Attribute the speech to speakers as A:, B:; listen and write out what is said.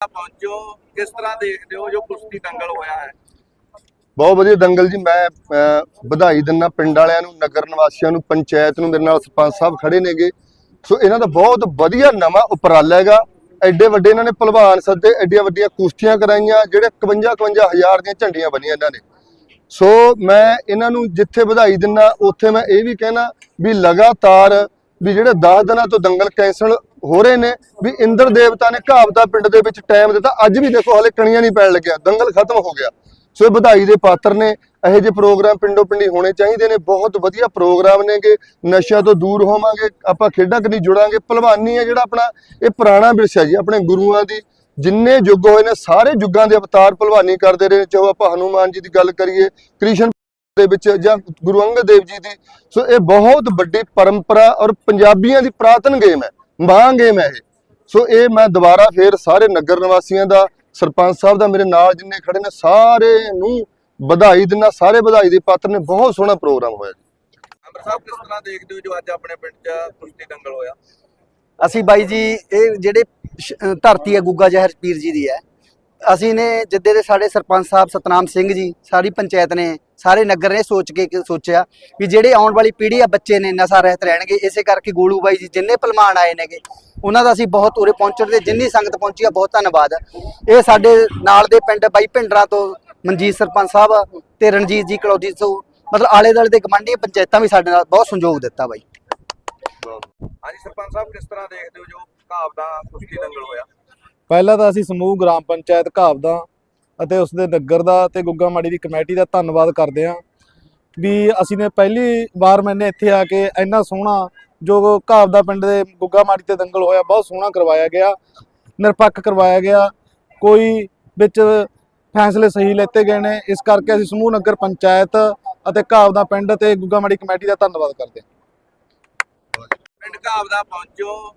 A: ਪਹੁੰਚੋ। ਕਿਸ ਤਰ੍ਹਾਂ ਦੇਖਦੇ ਹੋ ਜੋ ਕੁਸ਼ਤੀ ਦੰਗਲ ਹੋਇਆ ਹੈ?
B: ਬਹੁਤ ਵਧੀਆ ਦੰਗਲ ਜੀ। ਮੈਂ ਵਧਾਈ ਦਿੰਦਾ ਪਿੰਡ ਵਾਲਿਆਂ ਨੂੰ, ਨਗਰ ਨਿਵਾਸੀਆਂ ਨੂੰ, ਪੰਚਾਇਤ ਨੂੰ, ਮੇਰੇ ਨਾਲ ਸਰਪੰਚ ਸਾਹਿਬ ਖੜੇ ਨੇਗੇ। ਸੋ ਇਹਨਾਂ ਦਾ ਬਹੁਤ ਵਧੀਆ ਨਵਾਂ ਉਪਰਾਲਾ ਹੈਗਾ। ਐਡੇ ਵੱਡੇ ਇਹਨਾਂ ਨੇ ਪਹਿਲਵਾਨ ਸੱਦੇ, ਐਡੀਆਂ ਵੱਡੀਆਂ ਕੁਸ਼ਤੀਆਂ ਕਰਾਈਆਂ, ਜਿਹੜੇ 51 51 ਹਜ਼ਾਰ ਦੀਆਂ ਝੰਡੀਆਂ ਬਣੀਆਂ ਇਹਨਾਂ ਨੇ। ਸੋ ਮੈਂ ਇਹਨਾਂ ਨੂੰ ਜਿੱਥੇ ਵਧਾਈ ਦਿੰਦਾ, ਉੱਥੇ ਮੈਂ ਇਹ ਵੀ ਕਹਿਣਾ ਵੀ ਲਗਾਤਾਰ ਵੀ ਜਿਹੜੇ 10 ਦਿਨਾਂ ਤੋਂ ਦੰਗਲ ਕੈਂਸਲ ਹੋ ਰਹੇ ਨੇ, ਵੀ ਇੰਦਰ ਦੇਵਤਾ ਨੇ ਘਾਵਤਾ ਪਿੰਡ ਦੇ ਵਿੱਚ ਟਾਈਮ ਦਿੱਤਾ। ਅੱਜ ਵੀ ਦੇਖੋ, ਹਲੇ ਕਣੀਆਂ ਨਹੀਂ ਪੈਣ ਲੱਗਿਆ। ਦੰਗਲ ਖਤਮ ਹੋ ਗਿਆ। ਸੋ ਇਹ ਵਧਾਈ ਦੇ ਪਾਤਰ ਨੇ। ਇਹੋ ਜਿਹੇ ਪ੍ਰੋਗਰਾਮ ਪਿੰਡੋ ਪਿੰਡੀ ਹੋਣੇ ਚਾਹੀਦੇ ਨੇ। ਬਹੁਤ ਵਧੀਆ ਪ੍ਰੋਗਰਾਮ ਨੇਗੇ। ਨਸ਼ਿਆਂ ਤੋਂ ਦੂਰ ਹੋਵਾਂਗੇ। ਆਪਾਂ ਖੇਡਾਂ ਕਨੀ ਜੁੜਾਂਗੇ। ਭਲਵਾਨੀ ਹੈ ਜਿਹੜਾ ਆਪਣਾ, ਇਹ ਪੁਰਾਣਾ ਵਿਰਸਾ ਜੀ, ਆਪਣੇ ਗੁਰੂਆਂ ਦੀ। ਜਿੰਨੇ ਯੁੱਗ ਹੋਏ ਨੇ, ਸਾਰੇ ਯੁੱਗਾਂ ਦੇ ਅਵਤਾਰ ਭਲਵਾਨੀ ਕਰਦੇ ਰਹੇ ਚਾਹੋ ਆਪਾਂ ਹਨੂਮਾਨ ਜੀ ਦੀ ਗੱਲ ਕਰੀਏ, ਕ੍ਰਿਸ਼ਨ ਦੇ ਵਿੱਚ ਜਾਂ ਗੁਰੂ ਅੰਗਦ ਦੇਵ ਜੀ ਦੀ ਸੋ ਇਹ ਬਹੁਤ ਵੱਡੀ ਪਰੰਪਰਾ ਔਰ ਪੰਜਾਬੀਆਂ ਦੀ ਪ੍ਰਾਤਨ ਗੇਮ ਹੈ ਮਹਾਂ ਗੇਮ ਹੈ ਇਹ। ਸੋ ਇਹ ਮੈਂ ਦੁਬਾਰਾ ਫੇਰ ਸਾਰੇ ਨਗਰ ਨਿਵਾਸੀਆਂ ਦਾ ਸਰਪੰਚ ਸਾਹਿਬ ਦਾ ਮੇਰੇ ਨਾਲ ਜਿੰਨੇ ਖੜੇ ਨੇ ਸਾਰੇ ਨੂੰ ਵਧਾਈ ਦਿੰਦਾ ਸਾਰੇ ਵਧਾਈ ਦੇ ਪਾਤਰ ਨੇ ਬਹੁਤ ਸੋਹਣਾ ਪ੍ਰੋਗਰਾਮ ਹੋਇਆ ਜੀ।
A: ਅੰਮ੍ਰਿਤ ਸਾਹਿਬ ਕਿਸ ਤਰ੍ਹਾਂ ਦੇਖਦੇ ਹੋ ਜੋ ਅੱਜ ਆਪਣੇ ਪਿੰਡ 'ਚ ਕੁਸ਼ਤੀ ਦੰਗਲ ਹੋਇਆ?
C: ਅਸੀਂ ਬਾਈ ਜੀ ਇਹ ਜਿਹੜੇ ਧਰਤੀ ਹੈ ਗੁੱਗਾ ਜ਼ਹਿਰ ਪੀਰ ਜੀ ਦੀ ਹੈ ਅਸੀਂ ਨੇ ਜਿੱਦੇ ਦੇ ਸਾਡੇ ਸਰਪੰਚ ਸਾਹਿਬ ਸਤਨਾਮ ਸਿੰਘ ਜੀ, ਸਾਰੀ ਪੰਚਾਇਤ ਨੇ, ਸਾਰੇ ਨਗਰ ਨੇ ਸੋਚ ਕੇ ਸੋਚਿਆ ਵੀ ਜਿਹੜੇ ਆਉਣ ਵਾਲੀ ਪੀੜ੍ਹੀ ਆ ਬੱਚੇ ਨੇ, ਨਸ਼ਾ ਰਹਿਤ ਰਹਿਣਗੇ, ਇਸੇ ਕਰਕੇ ਗੋਲੂ ਬਾਈ ਜੀ ਜਿੰਨੇ ਪਹਿਲਵਾਨ ਆਏ ਨੇਗੇ, ਉਹਨਾਂ ਦਾ ਅਸੀਂ ਬਹੁਤ ਉਰੇ ਪਹੁੰਚਣ ਦੇ ਜਿੰਨੀ ਸੰਗਤ ਪਹੁੰਚੀ ਆ, ਬਹੁਤ ਧੰਨਵਾਦ ਇਹ ਸਾਡੇ ਨਾਲ ਦੇ ਪਿੰਡ ਬਾਈ ਭਿੰਡਰਾ ਤੋਂ ਮਨਜੀਤ ਸਰਪੰਚ ਸਾਹਿਬ ਤੇ ਰਣਜੀਤ ਜੀ ਕਲੌਦੀ ਤੋਂ, ਮਤਲਬ ਆਲੇ ਦੁਆਲੇ ਦੇ ਗਮੰਡੀ ਪੰਚਾਇਤਾਂ ਵੀ ਸਾਡੇ ਨਾਲ ਬਹੁਤ ਸੰਯੋਗ ਦਿੱਤਾ ਬਾਈ।
A: ਹਾਂਜੀ, ਸਰਪੰਚ ਸਾਹਿਬ ਕਿਸ ਤਰ੍ਹਾਂ ਦੇਖਦੇ ਹੋ ਜੋ ਘਾਵ ਦਾ ਕੁਸ਼ਤੀ ਦੰਗਲ ਹੋਇਆ?
D: ਪਹਿਲਾਂ ਤਾਂ ਅਸੀਂ ਸਮੂਹ ਗ੍ਰਾਮ ਪੰਚਾਇਤ ਘਾਬ ਦਾ ਅਤੇ ਉਸ ਦੇ ਨਗਰ ਦਾ ਤੇ ਗੁੱਗਾ ਮਾੜੀ ਦੀ ਕਮੇਟੀ ਦਾ ਧੰਨਵਾਦ ਕਰਦੇ ਹਾਂ ਵੀ ਅਸੀਂ ਨੇ ਪਹਿਲੀ ਵਾਰ ਮੈਨੇ ਇੱਥੇ ਆ ਕੇ ਇੰਨਾ ਸੋਹਣਾ ਜੋ ਘਾਬ ਦਾ ਪਿੰਡ ਦੇ ਗੁੱਗਾ ਮਾੜੀ ਤੇ ਦੰਗਲ ਹੋਇਆ, ਬਹੁਤ ਸੋਹਣਾ ਕਰਵਾਇਆ ਗਿਆ, ਨਿਰਪੱਖ ਕਰਵਾਇਆ ਗਿਆ, ਕੋਈ ਵਿੱਚ ਫੈਸਲੇ ਸਹੀ ਲੈਤੇ ਗਏ ਨੇ, ਇਸ ਕਰਕੇ ਅਸੀਂ ਸਮੂਹ ਨਗਰ ਪੰਚਾਇਤ ਅਤੇ ਘਾਬ ਦਾ ਪਿੰਡ ਤੇ ਗੁੱਗਾ ਮਾੜੀ ਕਮੇਟੀ ਦਾ ਧੰਨਵਾਦ ਕਰਦੇ ਹਾਂ।
A: ਪਿੰਡ ਘਾਵ ਦਾ ਪਹੁੰਚੋ